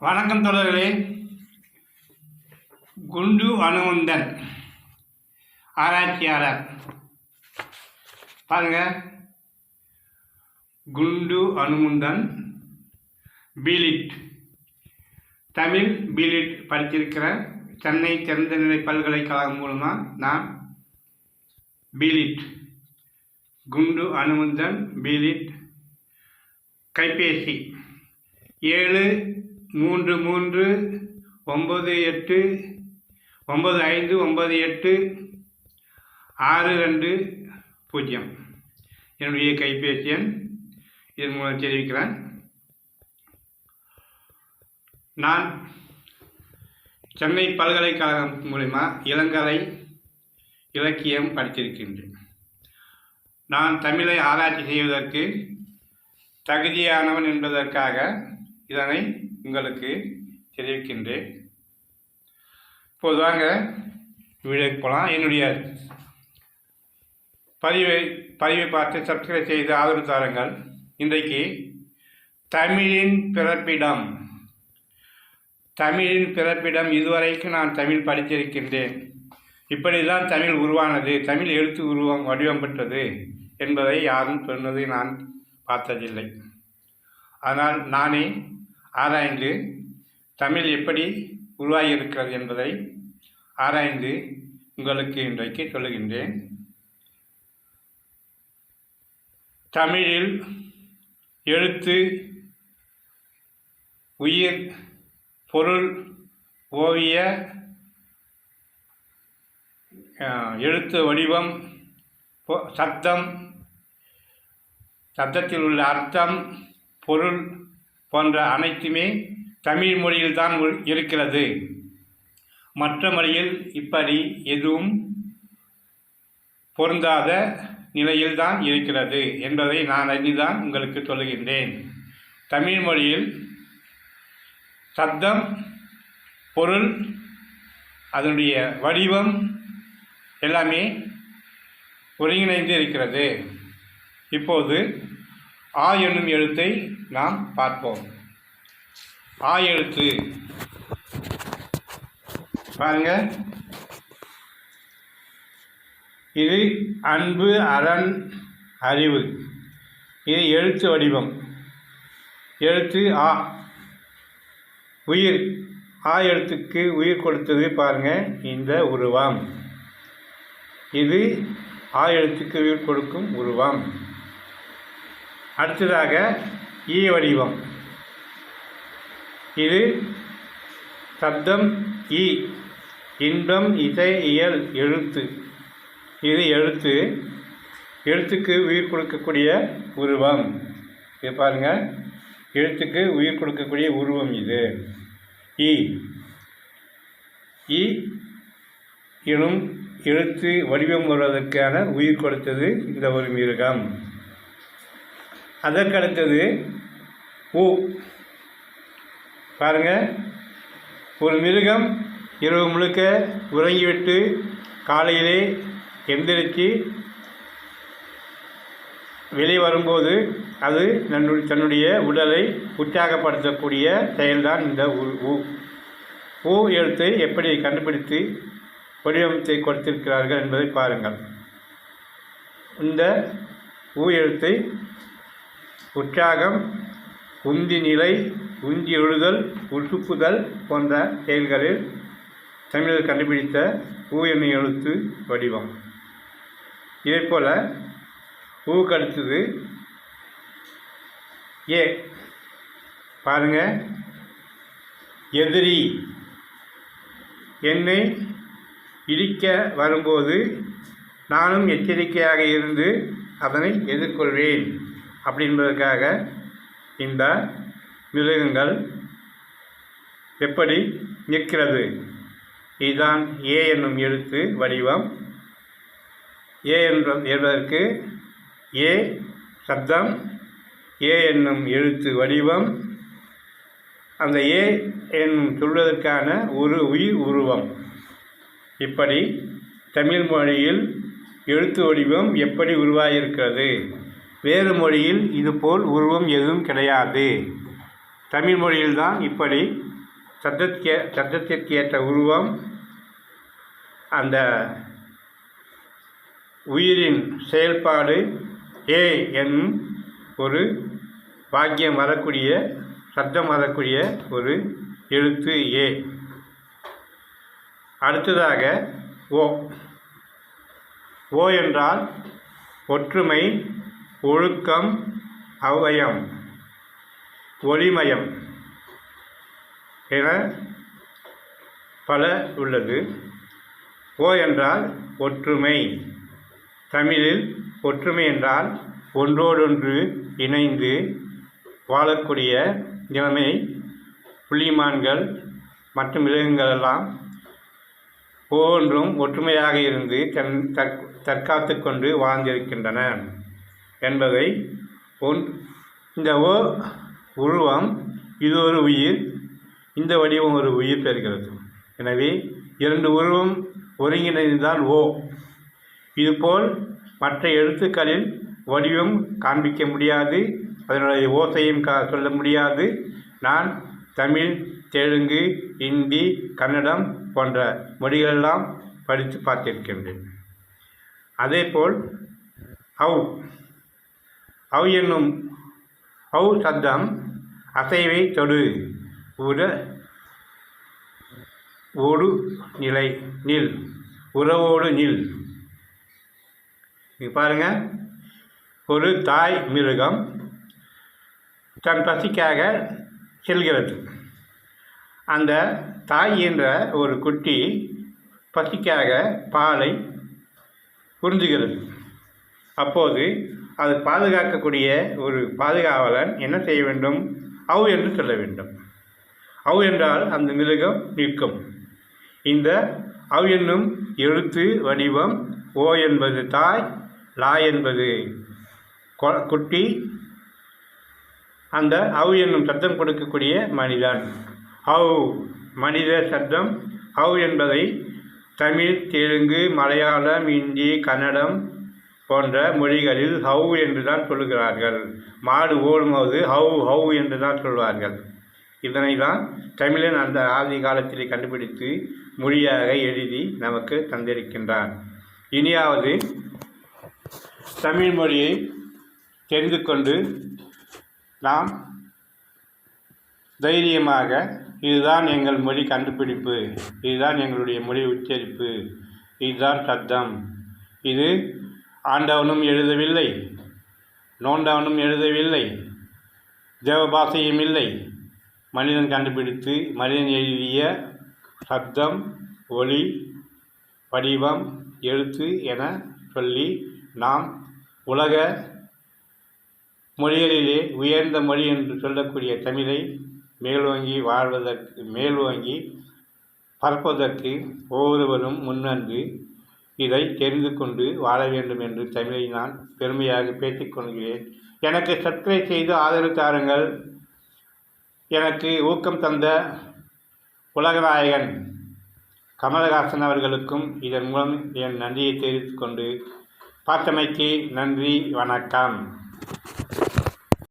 வணக்கம் தொடர்களே குண்டு அனுமந்தன் ஆராய்ச்சியாளர். பாருங்க. குண்டு அனுமுந்தன் பீலிட். தமிழ் பீலிட் படிச்சிருக்கிற சென்னை திறந்தநிலை பல்கலைக்கழகம் மூலமாக நான் பீலிட். குண்டு அனுமுந்தன் பீலிட். கைபேசி. ஏழு மூன்று மூன்று ஒம்பது எட்டு ஒம்பது ஐந்து ஒம்பது எட்டு ஆறு ரெண்டு பூஜ்ஜியம். என்னுடைய கைபேசி எண் இதன் மூலம் தெரிவிக்கிறேன். நான் சென்னை பல்கலைக்கழகம் மூலிமா இளங்கலை இலக்கியம் படித்திருக்கின்றேன். நான் தமிழை ஆராய்ச்சி செய்வதற்கு தகுதியானவன் என்பதற்காக இதனை உங்களுக்கு தெரிவிக்கின்றேன். இப்போது வாங்க வீடியோக்கு போகலாம். என்னுடைய பதிவை பதிவை பார்த்து சப்ஸ்கிரைப் செய்து ஆதரவு தாருங்கள். இன்றைக்கு தமிழின் பிறப்பிடம் தமிழின் பிறப்பிடம் இதுவரைக்கும் நான் தமிழ் படித்திருக்கின்றேன். இப்படி தான் தமிழ் உருவானது தமிழ் எழுத்து உருவம் வடிவம் பெற்றது என்பதை யாரும் சொன்னதை நான் பார்த்ததில்லை. ஆனால் நானே ஆராய்ந்து தமிழ் எப்படி உருவாகியிருக்கிறது என்பதை ஆராய்ந்து உங்களுக்கு இன்றைக்கு சொல்லுகின்றேன். தமிழில் எழுத்து உயிர் பொருள் ஓவிய எழுத்து வடிவம் சப்தம் சப்தத்தில் உள்ள அர்த்தம் பொருள் போன்ற அனைத்துமே தமிழ் மொழியில்தான் இருக்கிறது. மற்ற மொழியில் இப்படி எதுவும் பொருந்தாத நிலையில்தான் இருக்கிறது என்பதை நான் அறிந்துதான் உங்களுக்கு சொல்லுகின்றேன். தமிழ் மொழியில் சப்தம் பொருள் அதனுடைய வடிவம் எல்லாமே ஒருங்கிணைந்து இருக்கிறது. இப்போது ஆ என்னும் எழுத்தை நாம் பார்ப்போம். ஆ எழுத்து. பாருங்க. இது அன்பு அரண் அறிவு. இது எழுத்து வடிவம். எழுத்து ஆ. உயிர். ஆ எழுத்துக்கு உயிர் கொடுத்தது பாருங்க இந்த உருவம். இது ஆ எழுத்துக்கு உயிர் கொடுக்கும் உருவம். அடுத்ததாக ஈ வடிவம். இது சப்தம் ஈ இன்பம் இசை இயல் எழுத்து. இது எழுத்து. எழுத்துக்கு உயிர் கொடுக்கக்கூடிய உருவம். இது பாருங்கள் எழுத்துக்கு உயிர் கொடுக்கக்கூடிய உருவம் இது. ஈ ஈ எனும் எழுத்து வடிவம் வருவதற்கான உயிர் கொடுத்தது இந்த ஒரு மிருகம். அதற்கடுத்தது ஊ பாருங்க. ஒரு மிருகம் இரவு முழுக்க உறங்கிவிட்டு காலையிலே எந்திரிச்சு வெளியே வரும்போது அது நன்னு தன்னுடைய உடலை உற்சாகப்படுத்தக்கூடிய செயல்தான் இந்த ஊ ஊ ஊ எழுத்தை எப்படி கண்டுபிடித்து வடிவமைத்தை கொடுத்திருக்கிறார்கள் என்பதை பாருங்கள். இந்த ஊ எழுத்தை உற்சாகம் உந்தி நிலை உந்தி எழுதல் உசுப்புதல் போன்ற செயல்களில் தமிழர் கண்டுபிடித்த ஊ எழுத்து வடிவம். இதேபோல் ஊக்கு அடுத்தது ஏ. பாருங்க. எதிரி. என்னை இடிக்க வரும்போது நானும் எச்சரிக்கையாக இருந்து அதனை எதிர்கொள்வேன். அப்படின்பதற்காக இந்த மிருகங்கள் எப்படி நிற்கிறது? இதுதான் ஏ என்னும் எழுத்து வடிவம். ஏ என்ற என்பதற்கு ஏ சப்தம். ஏ என்னும் எழுத்து வடிவம். அந்த ஏ என்னும் சொல்வதற்கான ஒரு உயிர் உருவம். இப்படி தமிழ் மொழியில் எழுத்து வடிவம் எப்படி உருவாகியிருக்கிறது வேறு மொழியில் இதுபோல் உருவம் எதுவும் கிடையாது. தமிழ் மொழியில்தான் இப்படி சத்தத்திற்கே சத்தத்திற்கு ஏற்ற உருவம் அந்த உயிரின் செயல்பாடு ஏ என்னும் ஒரு வாக்கியம் வரக்கூடிய சப்தம் வரக்கூடிய ஒரு எழுத்து ஏ. அடுத்ததாக ஓ. ஓ என்றால் ஒற்றுமை ஒழுக்கம் அவயம் ஒளிமயம் என பல உள்ளது. ஓ என்றால் ஒற்றுமை. தமிழில் ஒற்றுமை என்றால் ஒன்றோடொன்று இணைந்து வாழக்கூடிய நிலைமை. புள்ளிமான்கள் மற்றும் மிருகங்களெல்லாம் ஒவ்வொன்றும் ஒற்றுமையாக இருந்து தன் தற் தற்காத்து கொண்டு வாழ்ந்திருக்கின்றன. என்பதை ஒன் இந்த ஓ உருவம் இது ஒரு உயிர் இந்த வடிவம் ஒரு உயிர் பெறுகிறது. எனவே இரண்டு உருவம் ஒருங்கிணைந்துதான் ஓ. இதுபோல் மற்ற எழுத்துக்களில் வடிவம் காண்பிக்க முடியாது அதனுடைய ஓசையும் கா சொல்ல முடியாது. நான் தமிழ் தெலுங்கு இந்தி கன்னடம் போன்ற மொழிகளெல்லாம் படித்து பார்த்திருக்கின்றேன். அதேபோல் அவ் அவ் என்னும் அவ் சத்தம் அசைவை தொடு. உட ஓடு நிலை நில். உறவோடு நில். இங்க பாருங்கள் ஒரு தாய் மிருகம் தன் பசிக்காக செல்கிறது. அந்த தாய் என்ற ஒரு குட்டி பசிக்காக பாலை உறிஞ்சுகிறது. அப்போது அது பாதுகாக்கக்கூடிய ஒரு பாதுகாவலன் என்ன செய்ய வேண்டும்? அவ் என்று சொல்ல வேண்டும். அவ் என்றால் அந்த மிருகம் நிற்கும். இந்த அவ் என்னும் எழுத்து வடிவம் ஓ என்பது தாய் லா என்பது கொ- குட்டி. அந்த அவ் என்னும் சத்தம் கொடுக்கக்கூடிய மனிதன். ஹவ் மனித சப்தம். ஹவ் என்பதை தமிழ் தெலுங்கு மலையாளம் இந்தி கன்னடம் போன்ற மொழிகளில் ஹவு என்று தான் சொல்லுகிறார்கள். மாடு ஓடும்போது ஹவு ஹவு என்று தான் சொல்வார்கள். இதனை தான் தமிழன் அந்த ஆதி காலத்திலே கண்டுபிடித்து மொழியாக எழுதி நமக்கு தந்திருக்கின்றான். இனியாவது தமிழ் மொழியை தெரிந்து கொண்டு நாம் தைரியமாக இதுதான் எங்கள் மொழி கண்டுபிடிப்பு இதுதான் எங்களுடைய மொழி உச்சரிப்பு இதுதான் சத்தம். இது ஆண்டவனும் எழுதவில்லை. நோண்டவனும் எழுதவில்லை. தேவபாசையும் இல்லை மனிதன் கண்டுபிடித்து மனிதன் எழுதிய சப்தம் ஒளி வடிவம் எழுத்து என சொல்லி நாம் உலக மொழிகளிலே உயர்ந்த மொழி என்று சொல்லக்கூடிய தமிழை மேலோங்கி வாழ்வதற்கு மேலோங்கி பரப்பதற்கு ஒவ்வொருவரும் முன்வந்து இதை தெரிந்து கொண்டு வாழ வேண்டும் என்று தமிழை நான் பெருமையாக பேசிக்கொள்கிறேன் எனக்கு சப்ஸ்கிரைப் செய்து ஆதரவு தாருங்கள். எனக்கு ஊக்கம் தந்த உலகநாயகன் கமலஹாசன் அவர்களுக்கும் இதன் மூலம் என் நன்றியை தெரிவித்துக்கொண்டு பார்த்தமைக்கு நன்றி வணக்கம்.